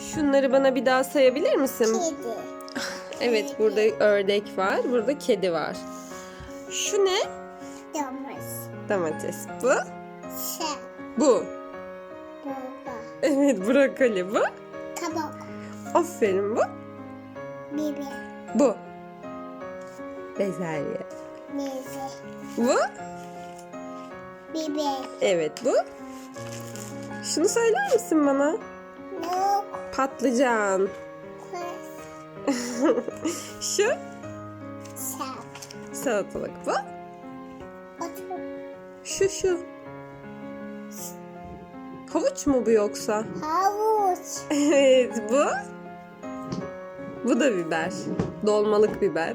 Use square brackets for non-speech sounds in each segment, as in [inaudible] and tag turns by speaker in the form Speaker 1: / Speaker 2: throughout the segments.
Speaker 1: Şunları bana bir daha sayabilir misin?
Speaker 2: Kedi. [laughs]
Speaker 1: Evet burada ördek var. Burada kedi var. Şu ne?
Speaker 2: Domuz.
Speaker 1: Domates. Bu?
Speaker 2: Sen.
Speaker 1: Bu. Evet brokoli bu.
Speaker 2: Kabak.
Speaker 1: Aferin bu.
Speaker 2: Biber.
Speaker 1: Bu. Bezelye.
Speaker 2: Meze.
Speaker 1: Bu.
Speaker 2: Biber.
Speaker 1: Evet bu. Şunu söyler misin bana? Patlıcan. [laughs] Şu salatalık bu.
Speaker 2: Otur.
Speaker 1: Şu şu. Havuç mu bu yoksa?
Speaker 2: Havuç. [laughs]
Speaker 1: Evet bu. Bu da biber. Dolmalık biber.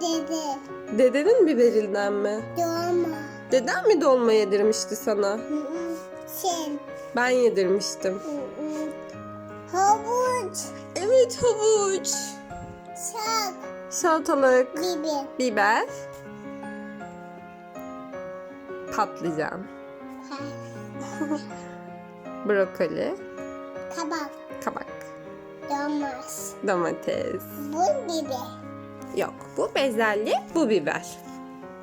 Speaker 2: Dede.
Speaker 1: Dedenin biberinden mi?
Speaker 2: Dolma.
Speaker 1: Deden mi dolma yedirmişti sana?
Speaker 2: Hı hı. Sen.
Speaker 1: Ben yedirmiştim.
Speaker 2: Hı hı.
Speaker 1: Evet havuç.
Speaker 2: Sak.
Speaker 1: Salatalık.
Speaker 2: Biber.
Speaker 1: Biber. Patlıcan. [laughs] Brokoli.
Speaker 2: Kabak.
Speaker 1: Kabak.
Speaker 2: Domuz.
Speaker 1: Domates.
Speaker 2: Bu biber.
Speaker 1: Yok bu bezelye bu biber.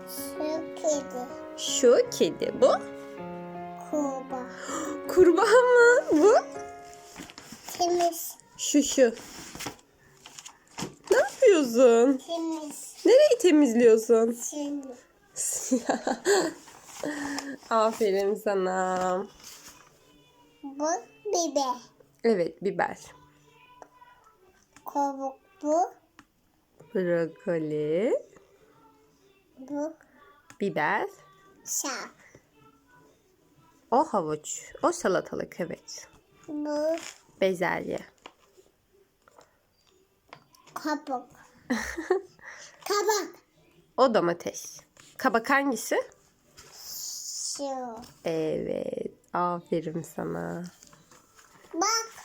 Speaker 2: Şu kedi.
Speaker 1: Şu kedi bu.
Speaker 2: Kuba. [gasps]
Speaker 1: Kurbağa mı bu?
Speaker 2: Temiz.
Speaker 1: Şu şu. Ne yapıyorsun?
Speaker 2: Temiz.
Speaker 1: Nereyi temizliyorsun?
Speaker 2: Şimdi. [laughs]
Speaker 1: Aferin sana.
Speaker 2: Bu biber.
Speaker 1: Evet biber.
Speaker 2: Kabuk bu.
Speaker 1: Brokoli.
Speaker 2: Bu
Speaker 1: Biber.
Speaker 2: şap.
Speaker 1: O havuç. O salatalık evet.
Speaker 2: Bu
Speaker 1: Bezelye
Speaker 2: kabak. [laughs] kabak.
Speaker 1: O domates. Kabak hangisi?
Speaker 2: Şu.
Speaker 1: Evet. Aferin sana. Bak.